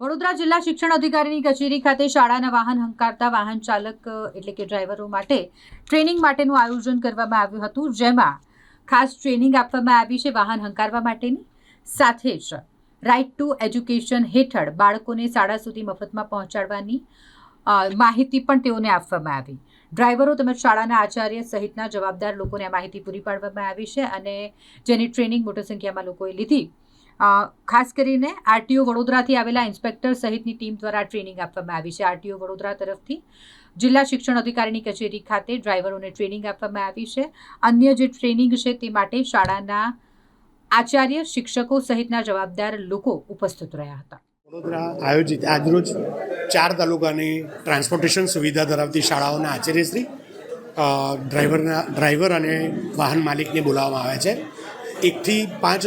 વડોદરા જિલ્લા શિક્ષણ અધિકારીની કચેરી ખાતે શાળાના વાહન હંકારતા વાહન ચાલક, એટલે કે ડ્રાઈવરો માટે ટ્રેનિંગ માટેનું આયોજન કરવામાં આવ્યું હતું, જેમાં ખાસ ટ્રેનિંગ આપવામાં આવી છે વાહન હંકારવા માટેની. સાથે જ રાઇટ ટુ એજ્યુકેશન હેઠળ બાળકોને શાળા સુધી મફતમાં પહોંચાડવાની માહિતી પણ તેઓને આપવામાં આવી. ડ્રાઈવરો તેમજ શાળાના આચાર્ય સહિતના જવાબદાર લોકોને આ માહિતી પૂરી પાડવામાં આવી છે અને જેની ટ્રેનિંગ મોટી સંખ્યામાં લોકોએ લીધી. ખાસ કરીને આરટીઓ વડોદરાથી આવેલા ઇન્સ્પેક્ટર સહિતની ટીમ દ્વારા ટ્રેનિંગ આપવામાં આવી છે. આરટીઓ વડોદરા તરફથી જિલ્લા શિક્ષણ અધિકારીની કચેરી ખાતે ડ્રાઈવરોને ટ્રેનિંગ આપવામાં આવી છે. અન્ય જે ટ્રેનિંગ છે તે માટે શાળાના આચાર્ય, શિક્ષકો સહિતના જવાબદાર લોકો ઉપસ્થિત રહ્યા હતા. વડોદરા આયોજિત આજરોજ ચાર તાલુકાની ટ્રાન્સપોર્ટેશન સુવિધા ધરાવતી શાળાઓના આચાર્યશ્રી ડ્રાઈવરના, ડ્રાઈવર અને વાહન માલિકને બોલાવવામાં આવે છે. એકથી પાંચ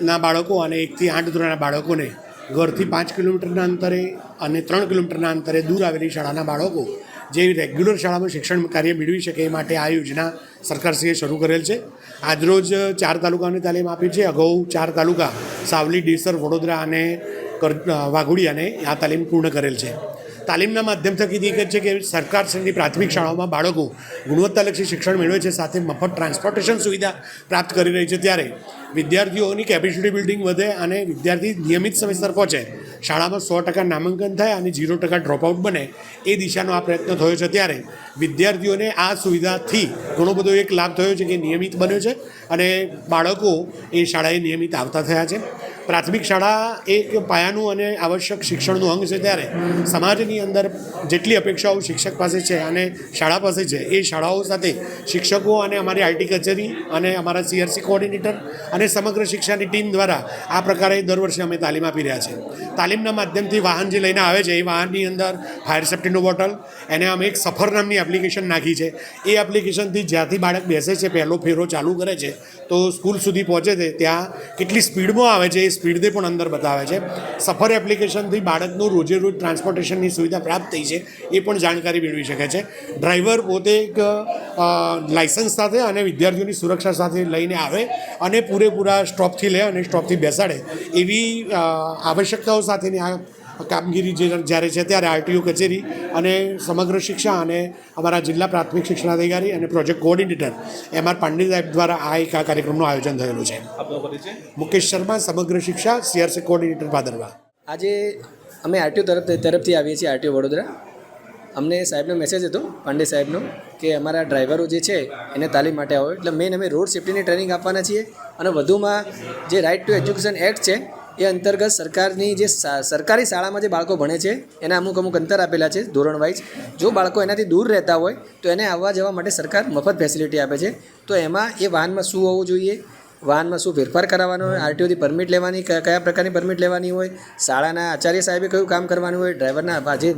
ધોરણના બાળકો અને એકથી આઠ ધોરણના બાળકોને ઘરથી પાંચ કિલોમીટરના અંતરે અને ત્રણ કિલોમીટરના અંતરે દૂર આવેલી શાળાના બાળકો જે રેગ્યુલર શાળામાં શિક્ષણ કાર્ય મેળવી શકે એ માટે આ યોજના સરકારશ્રીએ શરૂ કરેલ છે. આજરોજ ચાર તાલુકાઓને તાલીમ આપી છે. અગાઉ ચાર તાલુકા સાવલી, ડીસર, વડોદરા અને વાઘોડી વાઘોડિયાને આ તાલીમ પૂર્ણ કરેલ છે. તાલીમના માધ્યમ એક જ છે કે સરકાર શ્રેણી પ્રાથમિક શાળાઓમાં બાળકો ગુણવત્તાલક્ષી શિક્ષણ મેળવે છે, સાથે મફત ટ્રાન્સપોર્ટેશન સુવિધા પ્રાપ્ત કરી રહી છે. ત્યારે વિદ્યાર્થીઓની કેપેસિટી બિલ્ડિંગ વધે અને વિદ્યાર્થી નિયમિત સમયસર પહોંચે. શાળામાં સો ટકા નામાંકન થાય અને ઝીરો ટકા ડ્રોપઆઉટ બને એ દિશાનો આ પ્રયત્ન થયો છે ત્યારે વિદ્યાર્થીઓને આ સુવિધાથી ઘણો બધો એક લાભ થયો છે કે નિયમિત બન્યો છે અને બાળકો એ શાળાએ નિયમિત આવતા થયા છે. પ્રાથમિક શાળા એક પાયાનું અને આવશ્યક શિક્ષણનું અંગ છે ત્યારે સમાજની અંદર જેટલી અપેક્ષાઓ શિક્ષક પાસે છે અને શાળા પાસે છે એ શાળાઓ સાથે શિક્ષકો અને અમારી આઈટી કચેરી અને અમારા સીઆરસી કોઓર્ડિનેટર અને સમગ્ર શિક્ષાની ટીમ દ્વારા આ પ્રકારે દર વર્ષે અમે તાલીમ આપી રહ્યા છે તાલીમના માધ્યમથી વાહન જે લઈને આવે છે, એ વાહનની અંદર ફાયર સેફ્ટીનું બોટલ એને અમે એક સફર નામની એપ્લિકેશન નાખી છે. એ એપ્લિકેશનથી જ્યાંથી બાળક બેસે છે, પહેલો ફેરો ચાલુ કરે છે, તો સ્કૂલ સુધી પહોંચે છે, ત્યાં કેટલી સ્પીડમાં આવે છે, એ સ્પીડને પણ અંદર બતાવે છે. સફર એપ્લિકેશનથી બાળકનું રોજે રોજ ટ્રાન્સપોર્ટેશનની સુવિધા પ્રાપ્ત થઈ છે, એ પણ જાણકારી મેળવી શકે છે. ડ્રાઈવર પોતે એક લાઇસન્સ સાથે અને વિદ્યાર્થીઓની સુરક્ષા સાથે લઈને આવે અને પૂરેપૂરા સ્ટોપથી લે અને સ્ટોપથી બેસાડે, એવી આવશ્યકતાઓ આવશ્યકતાઓ સાથેની આ કામગીરી જે જ્યારે છે ત્યારે આરટીયુ કચેરી અને સમગ્ર શિક્ષા અને અમારા જિલ્લા પ્રાથમિક શિક્ષણાધિકારી અને project coordinator M R Pandey સાહેબ દ્વારા આ એક આ કાર્યક્રમનું આયોજન થયેલું છે. આપનો મુકેશ શર્મા સમગ્ર શિક્ષા સીઆરસી કોઓર્ડિનેટર ભાદરવા. આજે અમે આરટીઓ તરફ તરફથી આવીએ છીએ આરટીઓ વડોદરા. અમને સાહેબનો મેસેજ હતો પાંડે સાહેબનો કે અમારા ડ્રાઈવરો જે છે એને તાલીમ માટે આવો. એટલે મેઇન અમે રોડ સેફ્ટીની ટ્રેનિંગ આપવાના છીએ અને વધુમાં જે રાઇટ ટુ એજ્યુકેશન એક્ટ છે એ અંતર્ગત સરકારની જે સરકારી શાળામાં જે બાળકો ભણે છે, એના અમુક અમુક અંતર આપેલા છે, ધોરણ વાઇઝ. જો બાળકો એનાથી દૂર રહેતા હોય, તો એને આવવા જવા માટે સરકાર મફત ફેસિલિટી આપે છે. તો એમાં એ વાહનમાં શું હોવું જોઈએ? વાહનમાં શું ફેરફાર કરાવવાનો હોય? આરટીઓથી પરમિટ લેવાની કયા પ્રકારની પરમિટ લેવાની હોય? શાળાના આચાર્ય સાહેબે કયું કામ કરવાનું હોય? ડ્રાઈવરના જે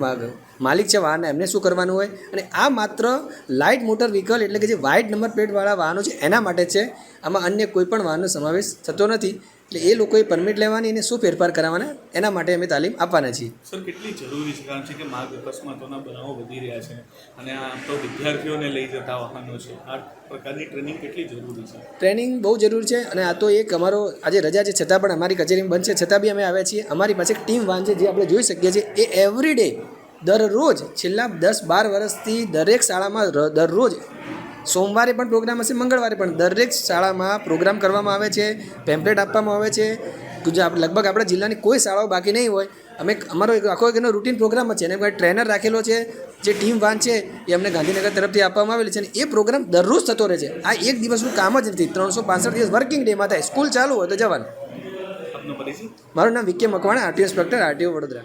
માલિક છે વાહનના, એમને શું કરવાનું હોય? અને આ માત્ર લાઇટ મોટર વ્હીકલ એટલે કે જે વાઇટ નંબર પ્લેટવાળા વાહનો છે, એના માટે છે. આમાં અન્ય કોઈ પણ વાહનનો સમાવેશ થતો નથી. એટલે એ લોકોએ પરમિટ લેવાની અને શું ફેરફાર કરાવવાના એના માટે અમે તાલીમ આપવાના છીએ. સર કેટલી જરૂરી છે? કારણ કે માર્ગ અકસ્માતોના બનાવો વધી રહ્યા છે અને આ તો વિદ્યાર્થીઓને લઈ જતા વાહનો છે. આ પ્રકારની ટ્રેનિંગ કેટલી જરૂરી છે? ટ્રેનિંગ બહુ જરૂરી છે અને આ તો એક અમારો આજે રજા છે છતાં પણ અમારી કચેરીમાં બંધ છે છતાં બી અમે આવ્યા છીએ. અમારી પાસે એક ટીમ વાન છે જે આપણે જોઈ શકીએ છીએ. એ એવરી ડે દરરોજ છેલ્લા દસ બાર વર્ષથી દરેક શાળામાં દરરોજ સોમવારે પણ પ્રોગ્રામ હશે મંગળવારે પણ. દરેક શાળામાં પ્રોગ્રામ કરવામાં આવે છે પેમ્પલેટ આપવામાં આવે છે. ગુજરાત લગભગ આપણા જિલ્લાની કોઈ શાળાઓ બાકી નહીં હોય. અમે અમારો એક આખો એનો રૂટીન પ્રોગ્રામ જ છે. અને ટ્રેનર રાખેલો છે જે ટીમ વાન છે એ અમને ગાંધીનગર તરફથી આપવામાં આવેલી છે અને એ પ્રોગ્રામ દરરોજ થતો રહે છે. આ એક દિવસનું કામ જ નથી. ત્રણસો પાંસઠ દિવસ વર્કિંગ ડેમાં થાય. સ્કૂલ ચાલુ હોય તો જવાનું. મારું નામ VK Makwana RTO inspector RTO Vadodara.